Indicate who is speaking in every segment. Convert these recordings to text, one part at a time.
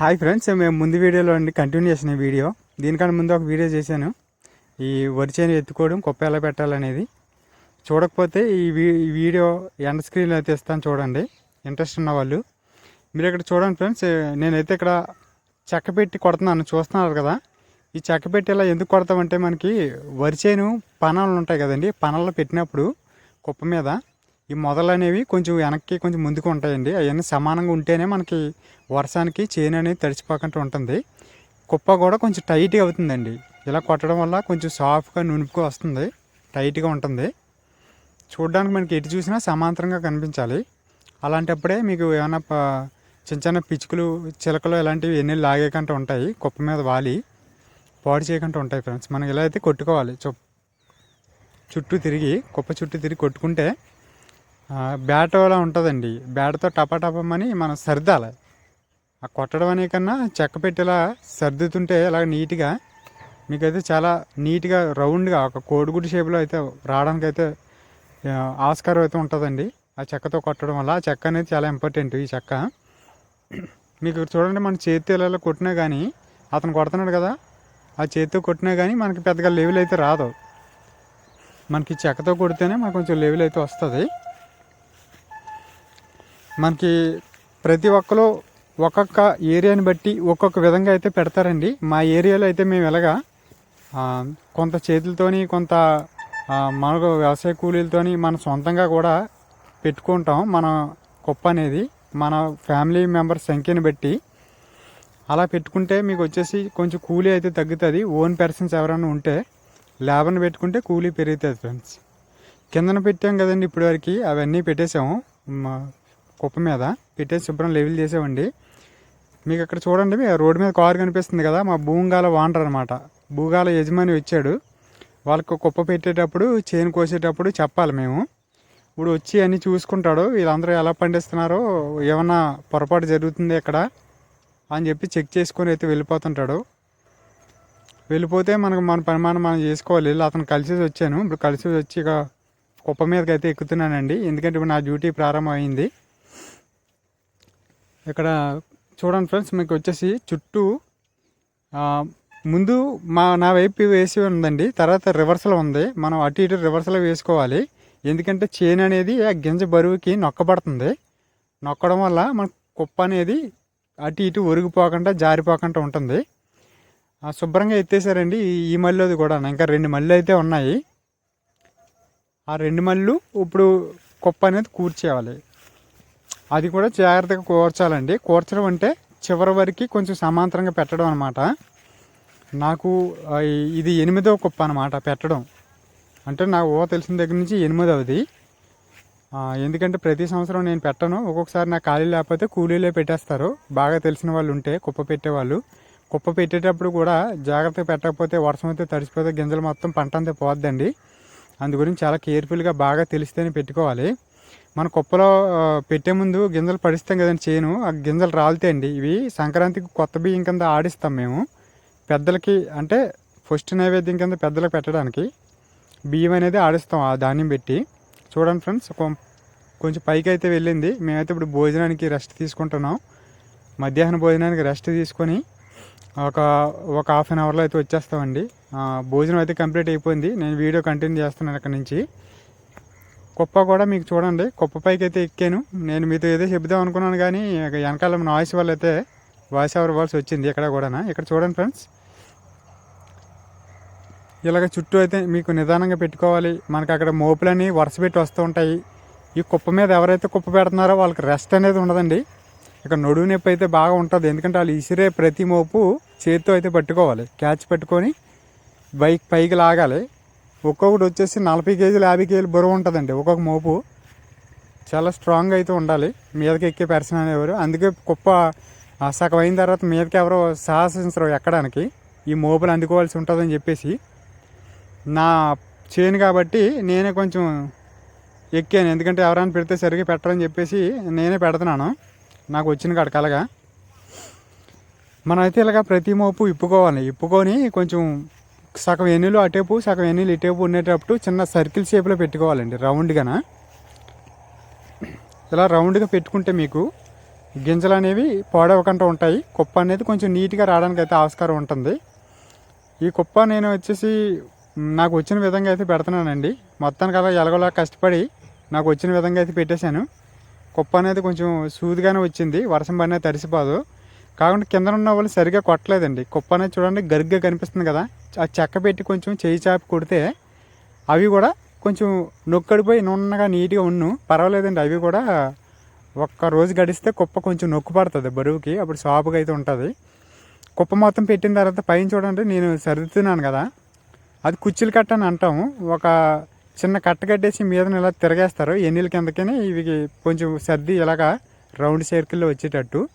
Speaker 1: Hi friends మేము ముందు వీడియోలో అండి కంటిన్యూ చేసిన వీడియో. దీనికన్నా ముందు ఒక వీడియో చేశాను. ఈ వరి చేను ఎత్తుకోవడం కుప్ప ఎలా పెట్టాలనేది. చూడకపోతే ఈ వీ- ఈ వీడియో ఎండ్ స్క్రీన్లో అయితే ఇస్తాను చూడండి. ఇంట్రెస్ట్ ఉన్న వాళ్ళు. మీరు ఇక్కడ చూడండి ఫ్రెండ్స్ నేనైతే ఇక్కడ చెక్క పెట్టి కొడుతున్నాను. చూస్తున్నారు కదా. ఈ చెక్క పెట్టి ఇలా ఎందుకు కొడతామంటే మనకి వరి చేను పనాలు ఉంటాయి కదండి. పనాల్లో పెట్టినప్పుడు కుప్ప మీద ఈ మొదలు అనేవి కొంచెం వెనక్కి కొంచెం ముందుకు ఉంటాయండి. అవన్నీ సమానంగా ఉంటేనే మనకి వర్షానికి చేను అనేది తడిచిపోకుండా ఉంటుంది. కుప్ప కూడా కొంచెం టైట్గా అవుతుందండి. ఇలా కొట్టడం వల్ల కొంచెం సాఫ్ట్గా నునుపుగా వస్తుంది. టైట్గా ఉంటుంది. చూడడానికి మనకి ఎటు చూసినా సమాంతరంగా కనిపించాలి. అలాంటప్పుడే మీకు ఏమైనా చిన్న చిన్న పిచ్చుకలు చిలకలు ఇలాంటివి ఎన్ని లాగేకంటే ఉంటాయి. కుప్ప మీద వాలి పాడు చేయకుండా ఉంటాయి ఫ్రెండ్స్ మనం ఇలా అయితే కొట్టుకోవాలి. చుట్టూ తిరిగి కుప్ప చుట్టూ తిరిగి కొట్టుకుంటే ఆ, బ్యాట్ అలా ఉంటుందండి. బ్యాట్తో టపటపమని మనం సర్దాలి. ఆ కొట్టడం అనే కన్నా చెక్క పెట్టేలా సర్దుతుంటే ఇలా నీట్గా మీకైతే చాలా నీట్గా రౌండ్గా ఒక కోడిగుడి షేప్లో అయితే రావడానికి అయితే ఆస్కారం అయితే ఉంటుందండి. ఆ చెక్కతో కొట్టడం వల్ల ఆ చెక్క అనేది చాలా ఇంపార్టెంట్ ఈ చెక్క. మీకు చూడండి మన చేతి ఇలా కొట్టినా కానీ అతను కొడుతున్నాడు కదా ఆ చేతితో కొట్టినా కానీ మనకి పెద్దగా లెవెల్ అయితే రాదు. మనకి చెక్కతో కొడితేనే మనకు కొంచెం లెవెల్ అయితే వస్తుంది. మనకి ప్రతి ఒక్కరు ఒక్కొక్క ఏరియాని బట్టి ఒక్కొక్క విధంగా అయితే పెడతారండి. మా ఏరియాలో అయితే మేము ఎలాగా కొంత చేతులతోని కొంత మనకు వ్యవసాయ కూలీలతోని మన సొంతంగా కూడా పెట్టుకుంటాం. మన కుప్ప అనేది మన ఫ్యామిలీ మెంబర్స్ సంఖ్యని బట్టి. అలా పెట్టుకుంటే మీకు వచ్చేసి కొంచెం కూలీ అయితే తగ్గుతుంది. ఓన్ పర్సన్స్ ఎవరైనా ఉంటే లేబర్ని పెట్టుకుంటే కూలీ పెరుగుతుంది ఫ్రెండ్స్. కిందన పెట్టాం కదండి ఇప్పటివరకు అవన్నీ పెట్టేసాము. మా కుప్ప మీద పెట్టేసి శుభ్రం లెవెల్ చేసేవండి. మీకు అక్కడ చూడండి రోడ్డు మీద కారు కనిపిస్తుంది కదా మా భూంగాల వాండర్ అనమాట భూగాల యజమాని వచ్చాడు. వాళ్ళకు కుప్ప పెట్టేటప్పుడు చేను కోసేటప్పుడు చెప్పాలి మేము. ఇప్పుడు వచ్చి అన్నీ చూసుకుంటాడు వీళ్ళందరూ ఎలా పండిస్తున్నారో ఏమన్నా పొరపాటు జరుగుతుంది ఇక్కడ అని చెప్పి చెక్ చేసుకొని అయితే వెళ్ళిపోతుంటాడు. వెళ్ళిపోతే మనకు మన పరిమాణం మనం చేసుకోవాలి. వెళ్ళి అతను కలిసి వచ్చాను. ఇప్పుడు కలిసి వచ్చి ఇక కుప్ప మీదకి అయితే ఎక్కుతున్నానండి. ఎందుకంటే ఇప్పుడు నా డ్యూటీ ప్రారంభం అయింది ఇక్కడ చూడండి ఫ్రెండ్స్ మీకు వచ్చేసి చుట్టూ ముందు మా నా వైపు వేసి ఉందండి తర్వాత రివర్సల్ ఉంది. మనం అటు ఇటు రివర్సల్ వేసుకోవాలి. ఎందుకంటే చేను అనేది ఆ గింజ బరువుకి నొక్కబడుతుంది. నొక్కడం వల్ల మన కుప్ప అనేది అటు ఇటు ఒరిగిపోకుండా జారిపోకుండా ఉంటుంది. ఆ, శుభ్రంగా ఎత్తేసారండి ఈ- ఈ మళ్ళీ కూడా ఇంకా రెండు మళ్ళీ అయితే ఉన్నాయి. ఆ రెండు మళ్ళు ఇప్పుడు కుప్ప అనేది కూర్చేయాలి. అది కూడా జాగ్రత్తగా కూర్చాలండి. కూర్చడం అంటే చివరి వరకు కొంచెం సమాంతరంగా పెట్టడం అనమాట నాకు ఇది ఎనిమిదవ కుప్ప అనమాట పెట్టడం. అంటే నాకు ఓ తెలిసిన దగ్గర నుంచి ఎనిమిదవది. ఎందుకంటే ప్రతి సంవత్సరం నేను పెట్టను. ఒక్కొక్కసారి నాకు ఖాళీ లేకపోతే కూలీలే పెట్టేస్తారు. బాగా తెలిసిన వాళ్ళు ఉంటే కుప్ప పెట్టేవాళ్ళు. కుప్ప పెట్టేటప్పుడు కూడా జాగ్రత్తగా పెట్టకపోతే వర్షం అయితే తడిసిపోతే గింజలు మొత్తం పంట అంతా పోద్దండి. అందు గురించి చాలా కేర్ఫుల్గా బాగా తెలిస్తేనే పెట్టుకోవాలి. మన కుప్పలో పెట్టే ముందు గింజలు పడిస్తాం కదండి చేను. ఆ గింజలు రాలుతాయండి. ఇవి సంక్రాంతికి కొత్త బియ్యం కింద ఆడిస్తాం మేము. పెద్దలకి అంటే ఫస్ట్ నైవేద్యం కింద పెద్దలకు పెట్టడానికి బియ్యం అనేది ఆడిస్తాం ఆ ధాన్యం పెట్టి. చూడండి ఫ్రెండ్స్ కొం- కొంచెం పైకి అయితే వెళ్ళింది. మేమైతే ఇప్పుడు భోజనానికి రెస్ట్ తీసుకుంటున్నాం. మధ్యాహ్న భోజనానికి రెస్ట్ తీసుకొని ఒక ఒక హాఫ్ అన్ అవర్లో అయితే వచ్చేస్తామండి. భోజనం అయితే కంప్లీట్ అయిపోయింది. నేను వీడియో కంటిన్యూ చేస్తున్నాను అక్కడ నుంచి. కుప్ప కూడా మీకు చూడండి. కుప్ప పైకి అయితే ఎక్కాను. నేను మీతో ఏదో చెబుదాం అనుకున్నాను కానీ వెనకాల నాయిస్ వల్ల అయితే వాయిస్ ఓవర్ వాల్స్ వచ్చింది ఇక్కడ కూడా ఇక్కడ చూడండి ఫ్రెండ్స్ ఇలాగ చుట్టూ అయితే మీకు నిదానంగా పెట్టుకోవాలి. మనకి అక్కడ మోపులని వరుస పెట్టి వస్తూ ఉంటాయి. ఈ కుప్ప మీద ఎవరైతే కుప్ప పెడుతున్నారో వాళ్ళకి రెస్ట్ అనేది ఉండదండి. ఇక నడువు నొప్పి అయితే బాగా ఉంటుంది. ఎందుకంటే వాళ్ళు ఇసిరే ప్రతి మోపు చేతితో అయితే పట్టుకోవాలి. క్యాచ్ పట్టుకొని బైక్ పైకి లాగాలి. ఒక్కొక్కటి వచ్చేసి నలభై కేజీలు యాభై కేజీలు బరువు ఉంటుందండి ఒక్కొక్క మోపు. చాలా స్ట్రాంగ్ అయితే ఉండాలి. మీదకి ఎక్కే పర్సన్ అనేవారు అందుకే కుప్ప ఆ, సగం అయిన తర్వాత మీదకి ఎవరో సాహసించరు ఎక్కడానికి. ఈ మోపులు అందుకోవాల్సి ఉంటుందని చెప్పేసి. నా చేను కాబట్టి నేనే కొంచెం ఎక్కాను. ఎందుకంటే ఎవరైనా పెడితే సరిగ్గా పెట్టరని చెప్పేసి నేనే పెడుతున్నాను. నాకు వచ్చిన కాడ కలగా. మనం అయితే ఇలాగ ప్రతి మోపు ఇప్పుకోవాలి. ఇప్పుకొని కొంచెం సగం ఎన్నులు అటేపు సగం ఎన్నులు ఇటేపు ఉండేటప్పుడు చిన్న సర్కిల్ షేప్లో పెట్టుకోవాలండి రౌండ్గాన? ఇలా రౌండ్గా పెట్టుకుంటే మీకు గింజలు అనేవి పాడవకుండా ఉంటాయి. కుప్ప అనేది కొంచెం నీట్గా రావడానికి అయితే ఆస్కారం ఉంటుంది. ఈ కుప్ప నేను వచ్చేసి నాకు వచ్చిన విధంగా అయితే పెడుతున్నానండి. మొత్తానికి అలా ఎలాగోలా కష్టపడి నాకు వచ్చిన విధంగా అయితే పెట్టేశాను. కుప్ప అనేది కొంచెం సూదిగానే వచ్చింది వర్షం పడినా తడిసిపోదు. కాకుండా కింద ఉన్న వాళ్ళు సరిగా కొట్టలేదండి. కుప్ప అనేది చూడండి గరిగ్గా కనిపిస్తుంది కదా. చెక్క పెట్టి కొంచెం చేయి చాపి కొడితే అవి కూడా కొంచెం నొక్కడిపోయి నున్నగా నీట్గా ఉన్ను. పర్వాలేదండి అవి కూడా ఒక్క రోజు గడిస్తే కుప్ప కొంచెం నొక్కు పడుతుంది బరువుకి అప్పుడు సాపుగా అయితే ఉంటుంది. కుప్ప మొత్తం పెట్టిన తర్వాత పైన చూడండి నేను సర్దుతున్నాను కదా. అది కుర్చీలు కట్ట అని అంటాము. ఒక చిన్న కట్ట కట్టేసి మీద ఇలా తిరగేస్తారు ఎన్నిల కిందకని ఇవి కొంచెం సర్ది ఇలాగా రౌండ్ సర్కిల్లో వచ్చేటట్టు.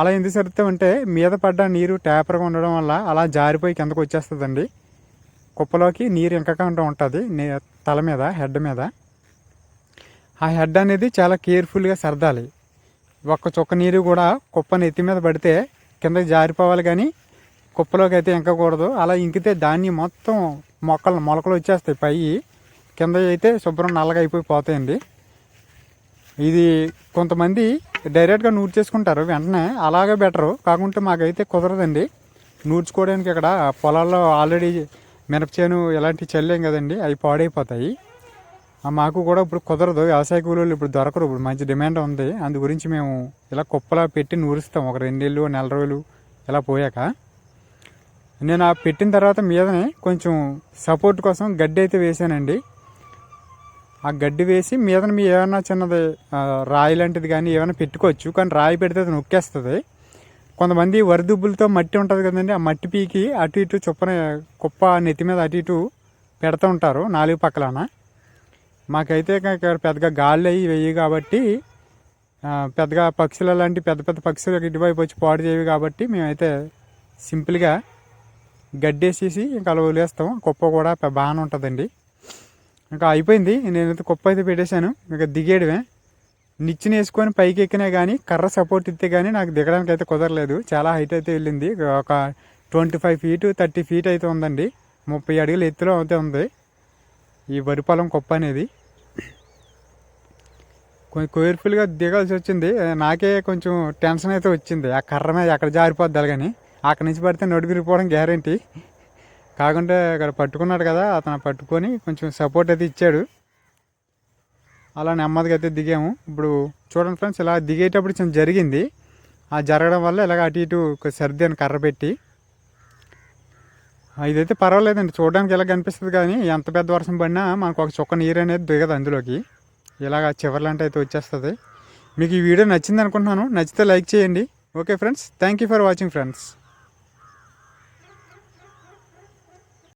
Speaker 1: అలా ఎందుకు సర్దుతామంటే మీద పడ్డ నీరు ట్యాపర్గా ఉండడం వల్ల అలా జారిపోయి కిందకు వచ్చేస్తుందండి. కుప్పలోకి నీరు ఇంకకుండా ఉంటుంది తల మీద హెడ్ మీద. ఆ హెడ్ అనేది చాలా కేర్ఫుల్గా సర్దాలి. ఒక్క చుక్క నీరు కూడా కుప్ప నెత్తి మీద పడితే కిందకి జారిపోవాలి కానీ కుప్పలోకి అయితే ఇంకకూడదు. అలా ఇంకితే దాన్ని మొత్తం మొక్కలు మొలకలు వచ్చేస్తాయి పై కింద అయితే శుభ్రం నల్లగా అయిపోయి పోతాయండి. ఇది కొంతమంది డైరెక్ట్గా నూర్చేసుకుంటారు వెంటనే అలాగే బెటరు. కాకుంటే మాకైతే కుదరదండి. నూర్చుకోవడానికి ఇక్కడ పొలాల్లో ఆల్రెడీ మినపచేను ఇలాంటివి చల్లేం కదండి అవి పాడైపోతాయి. మాకు కూడా ఇప్పుడు కుదరదు. వ్యవసాయ కూలీలు ఇప్పుడు దొరకరు. ఇప్పుడు మంచి డిమాండ్ ఉంది. అందు గురించి మేము ఇలా కుప్పలా పెట్టి నూరుస్తాం. ఒక రెండేళ్ళు నెల రోజులు ఇలా పోయాక. నేను ఆ పెట్టిన తర్వాత మీదనే కొంచెం సపోర్ట్ కోసం గడ్డి అయితే వేసానండి. ఆ గడ్డి వేసి మీదన మీ ఏమైనా చిన్నది రాయి లాంటిది కానీ ఏమైనా పెట్టుకోవచ్చు. కానీ రాయి పెడితే అది నొక్కేస్తుంది. కొంతమంది వరిదుబ్బులతో మట్టి ఉంటుంది కదండి ఆ మట్టి పీకి అటు ఇటు చొప్పున కుప్ప నెత్తి మీద అటు ఇటు పెడుతూ ఉంటారు నాలుగు పక్కలన. మాకైతే ఇక్కడ పెద్దగా గాలి అయ్యి వెయ్యి కాబట్టి పెద్దగా పక్షులు అలాంటి పెద్ద పెద్ద పక్షులు ఇటువైపు వచ్చి పాడు చేయవి కాబట్టి మేమైతే సింపుల్గా గడ్డేసేసి ఇంకా అలా వదిలేస్తాం. కుప్ప కూడా బాగానే ఉంటుందండి. ఇంకా అయిపోయింది. నేనైతే కుప్ప అయితే పెట్టేశాను. ఇంకా దిగేయడమే. నిచ్చిన వేసుకొని పైకి ఎక్కినా కానీ కర్ర సపోర్ట్ ఇస్తే కానీ నాకు దిగడానికి అయితే కుదరలేదు. చాలా హైట్ అయితే వెళ్ళింది. ఒక twenty five feet thirty feet అయితే ఉందండి. ముప్పై అడుగుల ఎత్తులో అయితే ఉంది. ఈ వరి పొలం కుప్ప అనేది. కొంచెం కేర్ఫుల్గా దిగాల్సి వచ్చింది. నాకే కొంచెం టెన్షన్ అయితే వచ్చింది. ఆ కర్ర మీద ఎక్కడ జారిపోద్దాలు కానీ అక్కడి నుంచి పడితే నడుగురిపోవడం గ్యారంటీ కాకుంటే ఇక్కడ పట్టుకున్నాడు కదా అతను పట్టుకొని కొంచెం సపోర్ట్ అయితే ఇచ్చాడు. అలా నెమ్మదిగా అయితే దిగాము. ఇప్పుడు చూడండి ఫ్రెండ్స్ ఇలా దిగేటప్పుడు కొంచెం జరిగింది. ఆ జరగడం వల్ల ఇలాగ అటు ఇటు సర్ది అని కర్ర పెట్టి. ఇదైతే పర్వాలేదండి చూడడానికి ఇలా కనిపిస్తుంది కానీ ఎంత పెద్ద వర్షం పడినా మనకు ఒక చుక్క నీరు అనేది దిగదు అందులోకి. ఇలాగ చివర్లంటే అయితే వచ్చేస్తుంది. మీకు ఈ వీడియో నచ్చింది అనుకుంటున్నాను. నచ్చితే లైక్ చేయండి. Okay friends thank you for watching friends.